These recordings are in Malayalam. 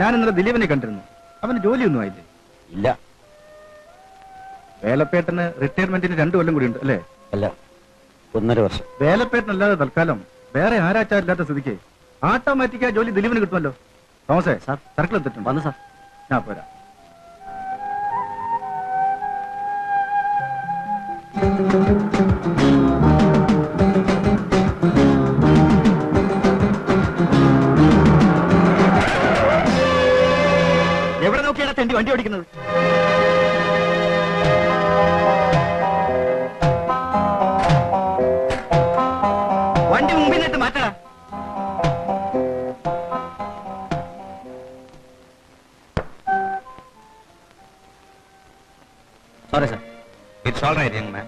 ഞാൻ ഇന്നലെ ദിലീപിനെ കണ്ടിരുന്നു. അവന് ജോലിയൊന്നും ആയില്ലേ? ഇല്ല. വേലപ്പേട്ടന് റിട്ടയർമെന്റിന് രണ്ടു കൊല്ലം കൂടി ഉണ്ട് അല്ലേ? അല്ല ഒന്നര വർഷം. വേലപ്പേട്ടനല്ലാതെ തൽക്കാലം വേറെ ആരാച്ചാരില്ലാത്ത സ്ഥിതിക്ക് ഓട്ടോമാറ്റിക് ആ ജോലി ദിലീപിന് കിട്ടുമല്ലോ. തോമസേ സാർ. സർക്കിൾ എത്തിട്ടുണ്ട് വന്നു സാർ. ഞാൻ പോരാ. എവിടെ വണ്ടി ഓടിക്കുന്നത്. വണ്ടി മുമ്പിൽ നിന്നിട്ട് മാറ്റടാ sorry sir it's all right young man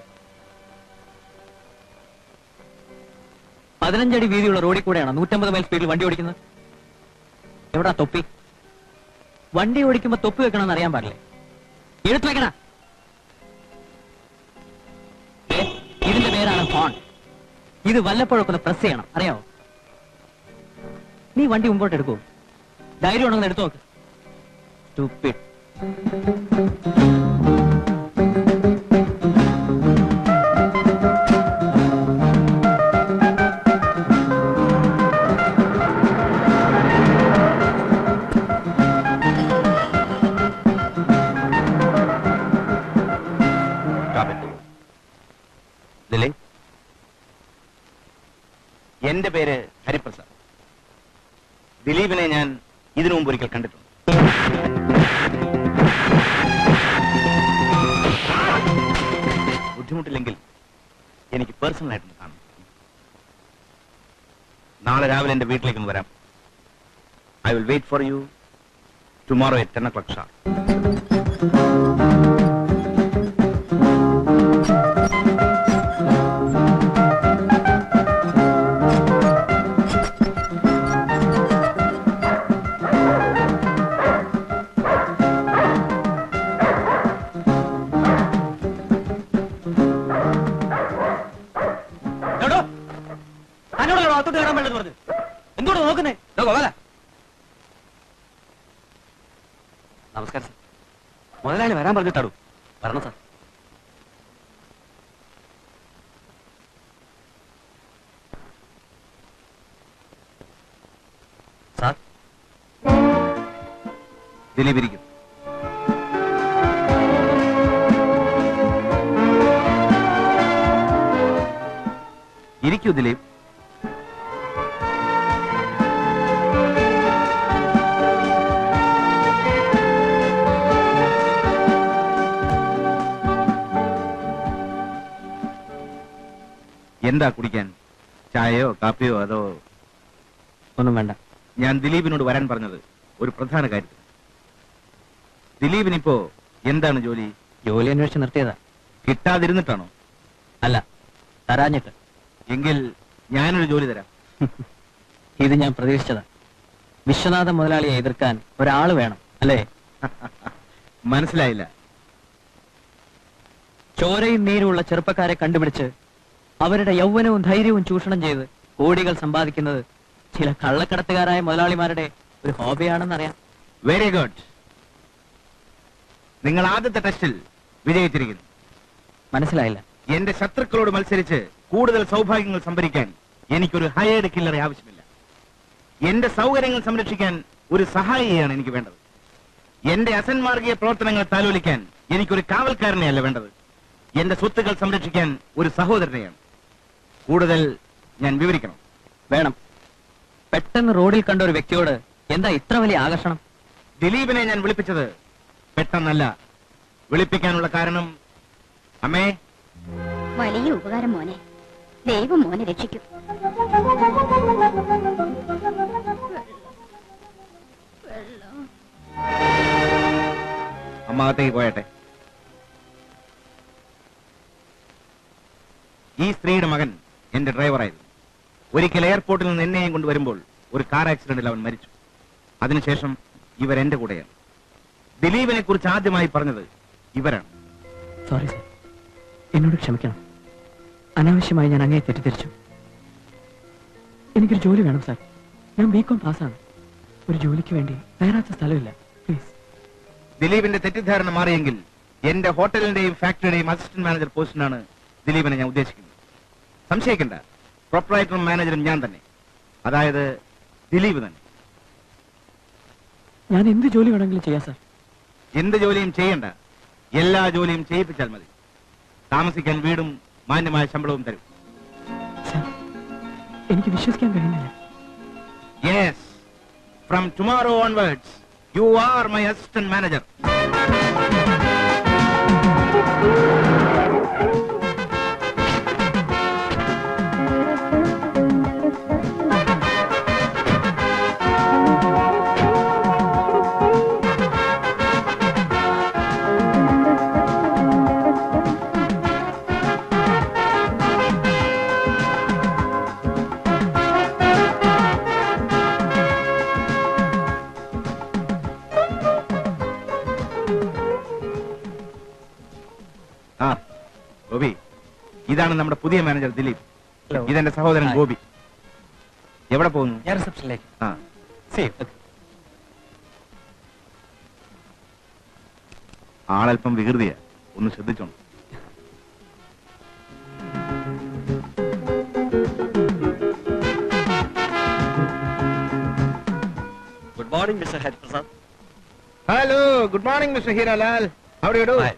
പതിനഞ്ചടി വീതിയുള്ള റോഡിൽ കൂടെയാണ് നൂറ്റമ്പത് മൈൽ സ്പീഡിൽ വണ്ടി ഓടിക്കുന്നത്. എവിടാ തൊപ്പി? വണ്ടി ഓടിക്കുമ്പോ തൊപ്പി വെക്കണമെന്ന് അറിയാൻ പാടില്ലേ? എടുത്തു വെക്കണ ഇതിന്റെ പേരാണ് ഹോൺ. ഇത് വല്ലപ്പോഴൊക്കെ പ്രസ് ചെയ്യണം അറിയാവോ? നീ വണ്ടി മുമ്പോട്ട് എടുക്കൂ. ധൈര്യം ഉണ്ടെന്ന് എടുത്തു നോക്ക്. എന്റെ വീട്ടിലേക്ക് വരാം. I will wait for you tomorrow at ten o'clock നമസ്കാരം സാർ മുതലാളി വരാൻ പറഞ്ഞിട്ടാടു വരണം സാർ സാർ ദിലീപിരിക്കും. ഇരിക്കൂ ദിലീപ്. എന്താ കുടിക്കാൻ? ചായയോ കാപ്പിയോ അതോ? ഒന്നും വേണ്ട. ഞാൻ ദിലീപിനോട് വരാൻ പറഞ്ഞത് ഒരു പ്രധാന കാര്യത്തിൽ ദിലീപിനിപ്പോ എന്താണ് ജോലി? ജോലി അന്വേഷിച്ച് നിർത്തിയതാ. കിട്ടാതിരുന്നിട്ടാണോ? അല്ല തരാഞ്ഞിട്ട്. എങ്കിൽ ഞാനൊരു ജോലി തരാം. ഇത് ഞാൻ പ്രതീക്ഷിച്ചതാ. വിശ്വനാഥ മുതലാളിയെ എതിർക്കാൻ ഒരാൾ വേണം അല്ലേ? മനസ്സിലായില്ല. ചോരയും നീരുമുള്ള ചെറുപ്പക്കാരെ കണ്ടുപിടിച്ച് അവരുടെ യൗവനവും ധൈര്യവും ചൂഷണം ചെയ്ത് കോടികൾ സമ്പാദിക്കുന്നത് ചില കള്ളക്കടത്തുകാരായ മുതലാളിമാരുടെ ഒരു ഹോബിയാണെന്നറിയാം. വെരി ഗുഡ് നിങ്ങൾ ആദ്യത്തെ ടെസ്റ്റിൽ വിജയിച്ചിരിക്കുന്നു. മനസ്സിലായില്ല. എന്റെ ശത്രുക്കളോട് മത്സരിച്ച് കൂടുതൽ സൗഭാഗ്യങ്ങൾ സംഭരിക്കാൻ എനിക്കൊരു ഹയേഡ് കില്ലറെ ആവശ്യമില്ല. എന്റെ സൗകര്യങ്ങൾ സംരക്ഷിക്കാൻ ഒരു സഹായിയാണ് എനിക്ക് വേണ്ടത്. എന്റെ അസന്മാർഗീയ പ്രവർത്തനങ്ങൾ താലോലിക്കാൻ എനിക്കൊരു കാവൽക്കാരനെയല്ല വേണ്ടത്. എന്റെ സ്വത്തുക്കൾ സംരക്ഷിക്കാൻ ഒരു സഹോദരനെയാണ്. കൂടുതൽ ഞാൻ വിവരിക്കണം. വേണം. പെട്ടെന്ന് റോഡിൽ കണ്ട ഒരു വ്യക്തിയോട് എന്താ ഇത്ര വലിയ ആകർഷണം? ദിലീപിനെ ഞാൻ വിളിപ്പിച്ചത് പെട്ടെന്നല്ല. വിളിപ്പിക്കാനുള്ള കാരണം? അമ്മേ? വലിയ ഉപകാരം മോനെ. ദൈവം മോനെ രക്ഷിക്കും. അമ്മാകത്തേക്ക് പോയട്ടെ. ഈ സ്ത്രീയുടെ മകൻ എന്റെ ഡ്രൈവറായിരുന്നു. ഒരിക്കൽ എയർപോർട്ടിൽ നിന്ന് എന്നെയും കൊണ്ട് വരുമ്പോൾ ഒരു കാർ ആക്സിഡന്റിൽ അവൻ മരിച്ചു. അതിനുശേഷം ഇവർ എന്റെ കൂടെയാണ്. ദിലീപിനെ കുറിച്ച് ആദ്യമായി പറഞ്ഞത് ഇവരാണ്. സോറി സർ എന്നോട് ക്ഷമിക്കണം. അനാവശ്യമായി ഞാൻ അങ്ങേ തെറ്റിദ്ധരിച്ചു. എനിക്കൊരു ജോലി വേണം സാർ ഞാൻ ബികോം പാസ്സാണ് ഒരു ജോലിക്ക് വേണ്ടി വേറാത്ത സ്ഥലമില്ല. പ്ലീസ് ദിലീപിന്റെ തെറ്റിദ്ധാരണ മാറിയെങ്കിൽ എന്റെ ഹോട്ടലിന്റെയും ഫാക്ടറിയുടെയും അസിസ്റ്റന്റ് മാനേജർ പോസ്റ്റിനാണ് ദിലീപിനെ ഞാൻ ഉദ്ദേശിക്കുന്നത്. സംശയിക്കണ്ട. പ്രൊപ്പറേറ്ററും മാനേജറും ഞാൻ തന്നെ. അതായത് ദിലീപ് തന്നെ. ഞാൻ എന്ത് ജോലി വേണമെങ്കിലും ചെയ്യാം സാർ. എന്ത് ജോലിയും ചെയ്യണ്ട. എല്ലാ ജോലിയും ചെയ്യിപ്പിച്ചാൽ മതി. താമസിക്കാൻ വീടും മാന്യമായ ശമ്പളവും തരും. എനിക്ക് വിശ്വസിക്കാൻ കഴിയുന്നില്ല. Yes from tomorrow onwards you are my assistant manager ഇതാണ് നമ്മുടെ പുതിയ മാനേജർ ദിലീപ്. ഇതെന്റെ സഹോദരൻ ഗോപി. എവിടെ പോകുന്നു? ഞാൻ റിസപ്ഷനിലേക്ക്. ആ. ആളല്പം വികൃതിയാ. ഒന്ന് ശ്രദ്ധിച്ചോണം. Good morning mister Hariprasad hello good morning mister Hiralal അവിടെ.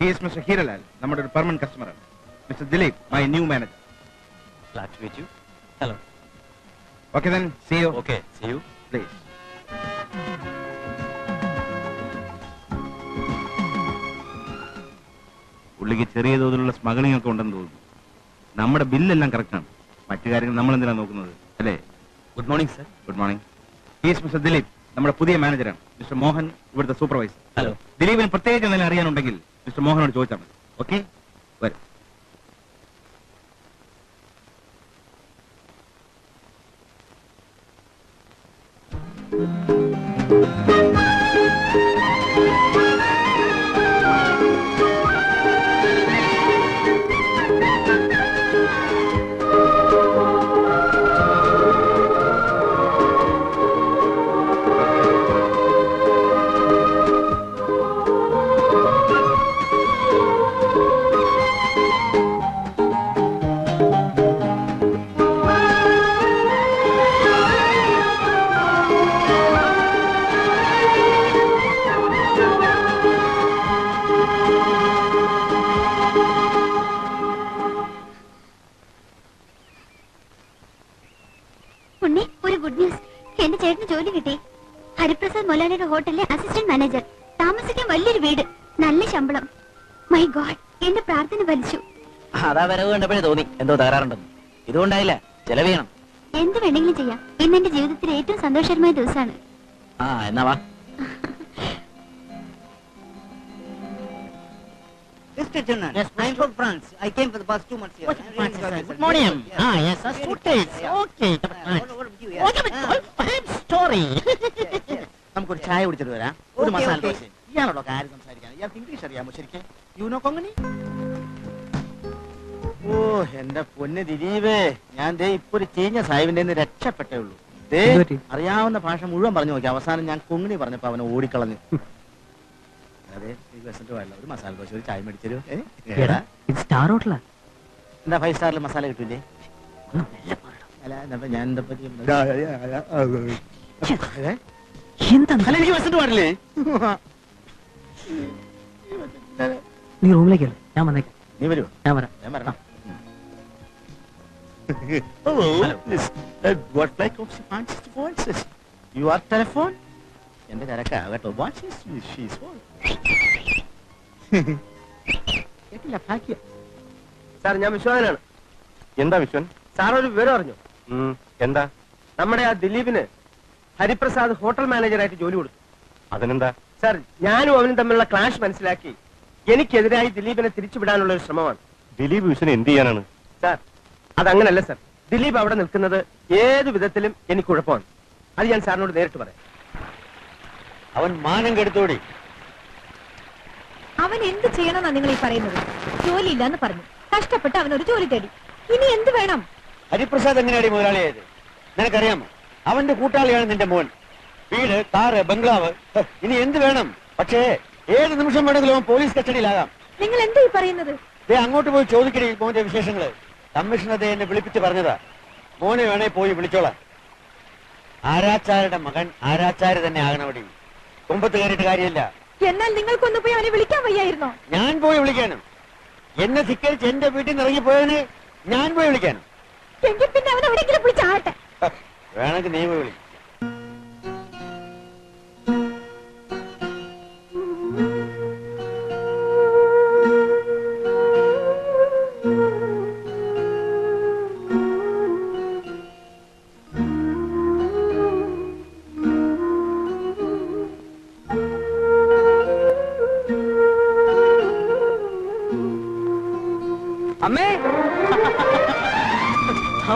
ഹീസ് മിസ്റ്റർ ഹീരാലാൽ നമ്മുടെ ഒരു പെർമനന്റ് കസ്റ്റമറാണ് mister Dileep my new manager. Glad to meet you hello Okay then see you Okay, see you Please. പുള്ളിക്ക് ചെറിയ തോതിലുള്ള സ്മഗ്ലിംഗ് ഒക്കെ ഉണ്ടെന്ന് തോന്നുന്നു. നമ്മുടെ ബില്ലെല്ലാം കറക്റ്റാണ് മറ്റു കാര്യങ്ങൾ നമ്മൾ എന്തിനാ നോക്കുന്നത്? അല്ലേ? Good morning sir good morning is mister Dileep നമ്മുടെ പുതിയ മാനേജറാണ് മിസ്റ്റർ മോഹൻ ഇവിടുത്തെ സൂപ്പർവൈസർ ഹലോ ദിലീപിന് പ്രത്യേകിച്ച് എന്തെങ്കിലും അറിയാനുണ്ടെങ്കിൽ മിസ്റ്റർ മോഹനോട് ചോദിച്ചാൽ മതി. ഓക്കെ വരും. വരവ് കണ്ടപ്പോഴേ തോന്നി എന്തോ തകരാറുണ്ടെന്ന് ഇതുകൊണ്ടായില്ല ചെലവ് ചെയ്യണം എന്ത് വേണമെങ്കിലും ചെയ്യാം ഇന്ന് എന്റെ ജീവിതത്തിലെ ഏറ്റവും സന്തോഷകരമായ ദിവസമാണ് ആ എന്നാ വാ Mr. Channan, I'm from France. I came for the past two months here. I'm really sorry. Good morning. Yeah. Ah, yes, a suitcase. Okay. Uh, what, what you? Yeah. Okay, Ah, but I'm sorry. yes, yes. നമുക്കൊരു ചായ കുടിച്ചിട്ട് വരാം ഒരു മസാല okay. ദോശ ഇയാളോടോ കാര്യം സംസാരിക്കാൻ ഇയാൾക്ക് ഇംഗ്ലീഷ് അറിയാമോ ശരിക്കും യൂനോ കൊങ്ങണി ഓ എന്റെ പൊന്ന് ദിലീപേ. ഞാൻ ദേ ഇപ്പൊ ഒരു ചീഞ്ഞ സാഹിബിന്റെ നിന്ന് രക്ഷപ്പെട്ടേ ഉള്ളൂ. ദേ അറിയാവുന്ന ഭാഷ മുഴുവൻ പറഞ്ഞു നോക്കി. അവസാനം ഞാൻ കുങ്ങിണി പറഞ്ഞപ്പോ അവനെ ഓടിക്കളഞ്ഞു. അതെ ഒരു മസാല ദോശ ഒരു ചായ മേടിച്ചു? സ്റ്റാർ ഹോട്ടലാ. എന്താ ഫൈവ് സ്റ്റാറിൽ മസാല കിട്ടൂലേ. അല്ല ഞാൻ എന്താ പറ്റി അല്ല എനിക്ക് വിശന്നിട്ട് പാടില്ലേ? നീ റൂമിലേക്ക് അല്ലേ ഞാൻ വന്നേക്കാം. നീ വരുമോ ഞാൻ വരാം. ഞാൻ വരണം. Hello, Miss what like of she answers to Voices. You are telephone? എന്റെ കരക്ക കേട്ടോ? ഈസ് ഷീസ് കേട്ടില്ല ഭാഗ്യ സാർ ഞാൻ വിശ്വാനാണ്. എന്താ വിശ്വൻ? സാർ ഒരു വിവരം അറിഞ്ഞു? എന്താ? നമ്മുടെ ആ ദിലീപിന് ഹരിപ്രസാദ് ഹോട്ടൽ മാനേജറായിട്ട് ജോലി കൊടുത്തു. അതിനെന്താ? സാർ ഞാനും അവനും തമ്മിലുള്ള ക്ലാഷ് മനസ്സിലാക്കി എനിക്കെതിരായി ദിലീപിനെ തിരിച്ചുവിടാനുള്ള ഒരു ശ്രമമാണ്. ദിലീപ് വിശ്വൻ എന്ത് ചെയ്യാനാണ്? Sir അതങ്ങനല്ല sir. ദിലീപ് അവിടെ നിൽക്കുന്നത് ഏത് വിധത്തിലും എനിക്ക് കുഴപ്പമാണ് അത് ഞാൻ സാറിനോട് നേരിട്ട് പറയാം. അവൻ മാനം കെടുത്തോടി. അവൻ എന്ത് ചെയ്യണമെന്നാ നിങ്ങൾ ഈ പറയുന്നത്? ജോലി ഇല്ലാന്ന് പറഞ്ഞു. കഷ്ടപ്പെട്ട് അവൻ ഒരു ജോലി തേടി. ഇനി എന്ത് വേണം? ഹരിപ്രസാദ് എങ്ങനെയാണ് മുതലാളിയായത്? നിനക്കറിയാമോ? അവന്റെ കൂട്ടാളിയാണ് നിന്റെ മോൻ. വീട് കാറ് ബംഗ്ലാവ്. ഇനി എന്ത് വേണം? പക്ഷേ ഏത് നിമിഷം വേണമെങ്കിലും അവൻ പോലീസ് കസ്റ്റഡിയിലാകാം. നിങ്ങൾ എന്താ ഈ പറയുന്നത്? ദേ അങ്ങോട്ട് പോയി ചോദിക്കണേ മോന്റെ വിശേഷങ്ങൾ. കമ്മീഷണർ ദേ എന്നെ വിളിപ്പിച്ച് പറഞ്ഞതാ. മോനെ വേണേ പോയി വിളിച്ചോളാം. ആരാച്ചാരുടെ മകൻ ആരാച്ചാര് തന്നെ ആകണവടി. കുമ്പത്ത് കയറിയിട്ട് കാര്യമില്ല. എന്നാൽ നിങ്ങൾക്കൊന്ന് പോയി അവനെ വിളിക്കാൻ വയ്യായിരുന്നോ? ഞാൻ പോയി വിളിക്കാനും. എന്നെ ധിക്കരിച്ച് എന്റെ വീട്ടിൽ നിന്ന് ഇറങ്ങിപ്പോയതിന് ഞാൻ പോയി വിളിക്കാനും. എങ്കിൽ പിന്നെ അവൻ എവിടെയെങ്കിലും പോയി ചാട്ടെ വേണമെങ്കിൽ നീ പോയി വിളി.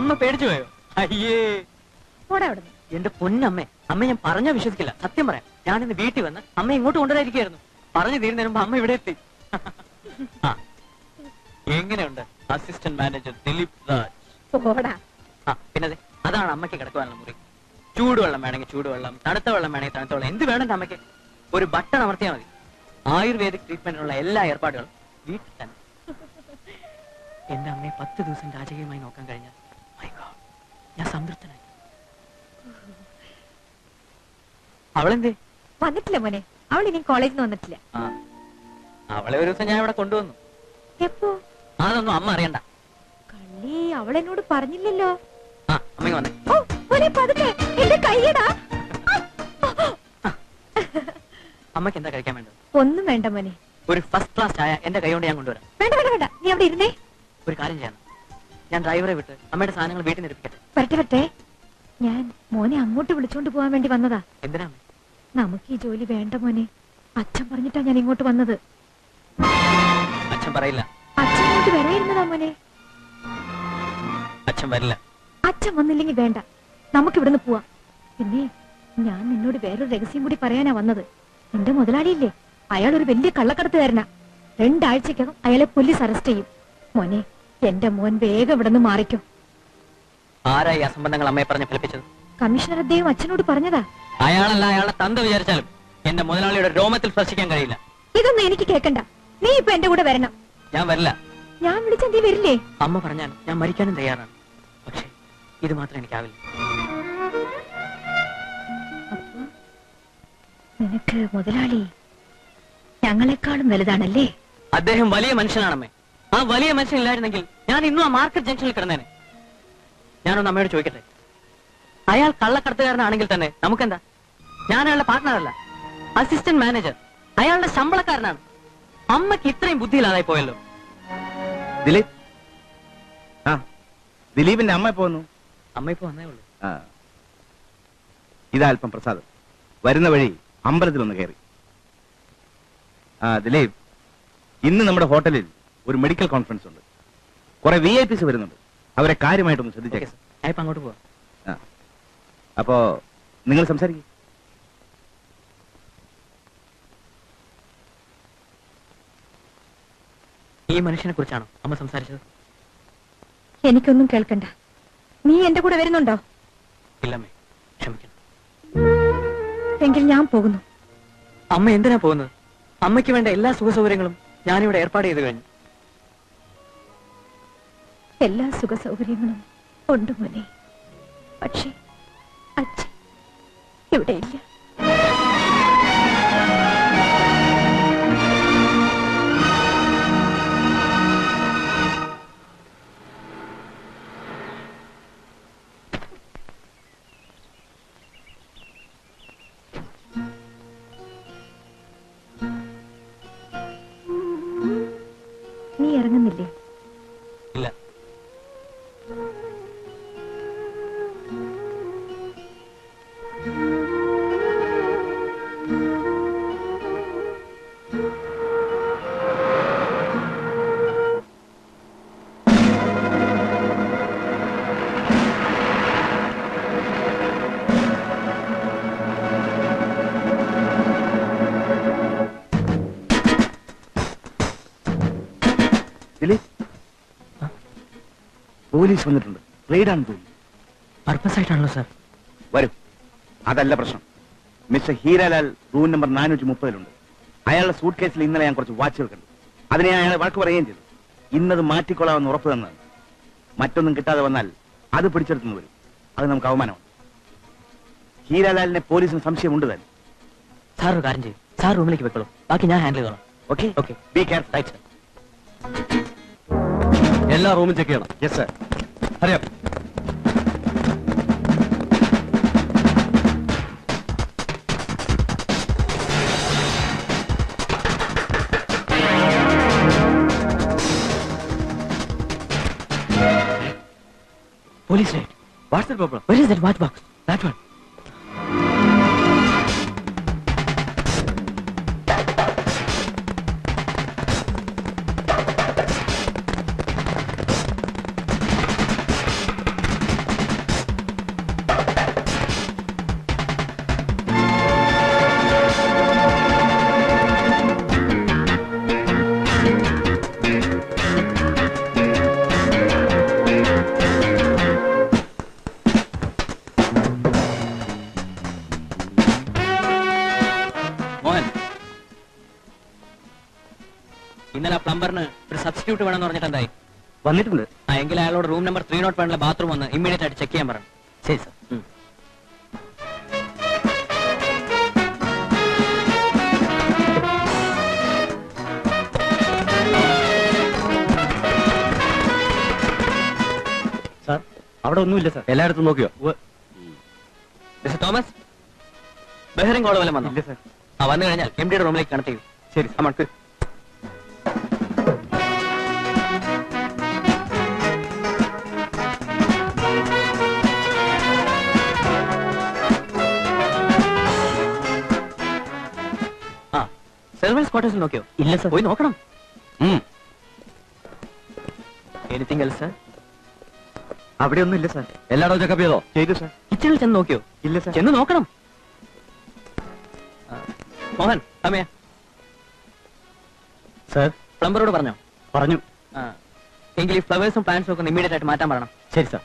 അമ്മ പേടിച്ചു പോയോ? അയ്യേ. പോടാ അവിടെ എന്റെ പൊന്നമ്മേ അമ്മ ഞാൻ പറഞ്ഞ വിശ്വസിക്കില്ല. സത്യം പറയാം. ഞാൻ ഇന്ന് വീട്ടിൽ വന്ന് അമ്മ ഇങ്ങോട്ട് കൊണ്ടുവരായിരിക്കായിരുന്നു പറഞ്ഞു തീരുന്നതിന് മുമ്പ് അമ്മ ഇവിടെ എത്തി. ആ. എങ്ങനെയുണ്ട് അസിസ്റ്റന്റ് മാനേജർ ദിലീപ് രാജ്? പോടാ ആ പിന്നെ ദേ, അതാണ് അമ്മയ്ക്ക് കിടക്കുവാനുള്ള മുറി. ചൂടുവെള്ളം വേണമെങ്കിൽ ചൂടുവെള്ളം തണുത്ത വെള്ളം വേണമെങ്കിൽ തണുത്ത വെള്ളം എന്ത് വേണമെങ്കിൽ അമ്മയ്ക്ക്? ഒരു ബട്ടൺ അമർത്തിയാൽ മതി. ആയുർവേദിക് ട്രീറ്റ്മെന്റിനുള്ള എല്ലാ ഏർപ്പാടുകളും വീട്ടിൽ തന്നെ. എന്റെ അമ്മയെ പത്ത് ദിവസം രാജകീയമായി നോക്കാൻ കഴിഞ്ഞാൽ ഞാൻ സംതൃപ്തനായി. അവളെന്തേ? വന്നിട്ടില്ല മോനെ. അവൾ ഇനി കോളേജിൽ നിന്ന് വന്നിട്ടില്ല. അവളെ ഒരു ദിവസം ഞാൻ ഇവിടെ കൊണ്ടുവന്നു. എപ്പോ? അതൊന്നും അമ്മ അറിയണ്ട. കള്ളി അവൾ എന്നോട് പറഞ്ഞില്ലല്ലോ. ആ അമ്മ വന്നേ. ഓ മോനെ പതുക്കെ. എന്റെ കൈയടാ. അമ്മയ്ക്ക് എന്താ കഴിക്കാൻ വേണ്ടത്? ഒന്നും വേണ്ട മോനെ. ഒരു ഫസ്റ്റ് ക്ലാസ് ചായ എന്റെ കൈകൊണ്ട് ഞാൻ കൊണ്ടുവരാം. വേണ്ട വേണ്ട വേണ്ട. നീ അവിടെ ഇരുന്നേ. ഒരു കാര്യം ചെയ്യണം. ഞാൻ ഡ്രൈവറെ വിട്ട് അമ്മയുടെ സാധനങ്ങൾ വീട്ടിൽ നിന്ന് എടുപ്പിക്കട്ടെ? വരട്ടെ വരട്ടെ. ഞാൻ മോനെ അങ്ങോട്ട് വിളിച്ചോണ്ട് പോവാൻ വേണ്ടി വന്നതാ. എന്തിനാണ് നമുക്ക് ഈ ജോലി വേണ്ട മോനെ. അച്ഛൻ പറഞ്ഞിട്ടാ ഞാൻ ഇങ്ങോട്ട് വന്നത്. അച്ഛൻ പറയില്ല. അച്ഛൻ ഇങ്ങോട്ട് വരായിരുന്നതാ മോനെ. അച്ഛൻ വരില്ല. അച്ഛൻ വന്നില്ലെങ്കിൽ വേണ്ട. നമുക്ക് ഇവിടുന്ന് പോവാം. പിന്നെ ഞാൻ നിന്നോട് വേറൊരു രഹസ്യം കൂടി പറയാനാ വന്നത്. നിന്റെ മുതലാളിയില്ലേ? അയാൾ ഒരു വലിയ കള്ളക്കടത്തുകാരനാ. രണ്ടാഴ്ചക്കകം അയാളെ പോലീസ് അറസ്റ്റ് ചെയ്യും. മോനെ എന്റെ മോൻ വേഗം ഇവിടുന്ന് മാറിക്കോ. ആരാ ഈ അസംബന്ധങ്ങൾ അമ്മയെ പറഞ്ഞ് ഫലിപ്പിച്ചത്? കമ്മീഷണർ അദ്ദേഹം അച്ഛനോട് പറഞ്ഞതാ. അയാളല്ല അയാളെ തന്ത വിചാരിച്ചാലും എന്റെ മുതലാളിയുടെ രോമത്തിൽ സ്പർശിക്കാൻ കഴിയില്ല. ഇതൊന്നും എനിക്ക് കേക്കണ്ട. നീ ഇപ്പൊ എന്റെ കൂടെ വരണം. ഞാൻ വരില്ല. ഞാൻ വിളിച്ച നീ വരില്ലേ? അമ്മ പറഞ്ഞാൽ ഞാൻ മരിക്കാനും തയ്യാറാണ്. പക്ഷേ ഇത് മാത്രം എനിക്കാവില്ല. നിനക്ക് മുതലാളി ഞങ്ങളെക്കാളും വലുതാണല്ലേ? അദ്ദേഹം വലിയ മനുഷ്യനാണമ്മേ. ആ വലിയ മനുഷ്യൻ ഇല്ലായിരുന്നെങ്കിൽ ഞാൻ ഇന്നും ആ മാർക്കറ്റ് ജംഗ്ഷനിൽ കിടന്നേനെ. ഞാനൊന്ന് അമ്മയോട് ചോദിക്കട്ടെ? അയാൾ കള്ളക്കടത്തുകാരനാണെങ്കിൽ തന്നെ നമുക്കെന്താ? ഞാൻ അയാളുടെ പാർട്ട്ണറല്ല അസിസ്റ്റന്റ് മാനേജർ അയാളുടെ ശമ്പളക്കാരനാണ്. അമ്മയ്ക്ക് ഇത്രയും ബുദ്ധിയില്ലാതായി പോയല്ലോ. ദിലീപ്. ആ ദിലീപിന്റെ അമ്മ പോന്നു അമ്മ ഇപ്പൊ വന്നേ ഉള്ളൂ. ഇതാ അല്പം പ്രസാദം. വരുന്ന വഴി അമ്പലത്തിലൊന്ന് കയറി. ആ ദിലീപ് ഇന്ന് നമ്മുടെ ഹോട്ടലിൽ ഒരു മെഡിക്കൽ കോൺഫറൻസ് ഉണ്ട്. കുറെ വി ഐ പിസ് വരുന്നുണ്ട്. അവരെ കാര്യമായിട്ടൊന്ന് ശ്രദ്ധിച്ചേക്കാം. അങ്ങോട്ട് പോവാം. അപ്പോ നിങ്ങൾ സംസാരിക്കും. ഈ മനുഷ്യനെ കുറിച്ചാണോ അമ്മ സംസാരിച്ചത്? എനിക്കൊന്നും കേൾക്കണ്ട. നീ എന്റെ കൂടെ വരുന്നുണ്ടോ? ഇല്ലമ്മേ ക്ഷമിക്കണം. എങ്കിൽ ഞാൻ പോകുന്നു. അമ്മ എന്തിനാ പോകുന്നത്? അമ്മയ്ക്ക് വേണ്ട എല്ലാ സുഖ സൗകര്യങ്ങളും ഞാനിവിടെ ഏർപ്പാട് ചെയ്ത് കഴിഞ്ഞു. എല്ലാ സുഖ സൗകര്യങ്ങളും ഉണ്ട് മോനെ. പക്ഷേ അച്ഛൻ ഇവിടെ പോലീസ് വന്നിട്ടുണ്ട്. റെയ്ഡാണ് തോന്നുന്നു. പർപ്പസ് ആയിട്ടാണല്ലോ സാർ വരും. അതല്ല പ്രശ്നം. മിസ്റ്റർ ഹീരാലാൽ റൂം നമ്പർ നാനൂറ്റി മുപ്പതിലുണ്ട് അയാളുടെ സൂട്ട് കേസിൽ ഇന്നലെ ഞാൻ കുറച്ച് വാച്ചുകൾ കണ്ടു അതിനെ അയാൾ വഴക്ക് പറയുകയും ചെയ്തു. ഇന്നത് മാറ്റിക്കൊള്ളാമെന്ന് ഉറപ്പ് തന്നത് മറ്റൊന്നും കിട്ടാതെ വന്നാൽ അത് പിടിച്ചെടുത്തുനിന്ന് വരും. അത് നമുക്ക് അവമാനമാണ്. ഹീരാലാലിനെ പോലീസിന് സംശയമുണ്ട് തന്നെ. സാർ ഒരു കാര്യം ചെയ്യും. സാർ റൂമിലേക്ക് വെക്കോളൂ ബാക്കി ഞാൻ ഹാൻഡിൽ ചെയ്തോളാം. Okay? Okay. Be care right sir എല്ലാ റൂമും ചെക്ക് ചെയ്യണം. യെസ് സർ അറിയാം. Police right what's the problem where is that watch box that one ഇന്നലെ പ്ലംബറിന് ഒരു സബ്സ്റ്റിറ്റ്യൂട്ട് വേണമെന്ന് പറഞ്ഞിട്ട് എന്തായി? വന്നിട്ടുണ്ട്. ആ എങ്കിൽ അയാളോട് റൂം നമ്പർ ത്രീ നോട്ട് വേണ്ട ബാത്റൂം വന്ന് ഇമ്മീഡിയറ്റ് ആയിട്ട് ചെക്ക് ചെയ്യാൻ പറഞ്ഞു ശരി സർ സാർ അവിടെ ഒന്നുമില്ല സർ എല്ലായിടത്തും നോക്കിയോ? മിസ്റ്റർ തോമസ് ബഹറിൻ കോൾ വല്ലതും വന്നോ? ഇല്ല സാർ ആ വന്നു കഴിഞ്ഞാൽ എം ഡിയുടെ റൂമിലേക്ക് കണക്ട് ചെയ്യും. ശരി നമുക്ക് സെർവൻസ് ക്വാർട്ടേഴ്സിൽ നോക്കിയോ? ഇല്ല സർ. പോയി നോക്കണം. എനിത്തിങ് എൽസ് സർ അവിടെ ഒന്നും ഇല്ല സാർ. എല്ലായിടവും ചെക്കപ്പ് ചെയ്തോ? ചെയ്തു സർ കിച്ചണിൽ ചെന്ന് നോക്കിയോ? ഇല്ല സർ ചെന്ന് നോക്കണം. മോഹൻ അമ്മയാ സാർ. പ്ലംബറോട് പറഞ്ഞോ? പറഞ്ഞു. എങ്കിൽ ഈ ഫ്ലവേഴ്സും പ്ലാന്റ്സും ഒക്കെ ഇമ്മീഡിയറ്റ് ആയിട്ട് മാറ്റാൻ പറയണം ശരി സാർ.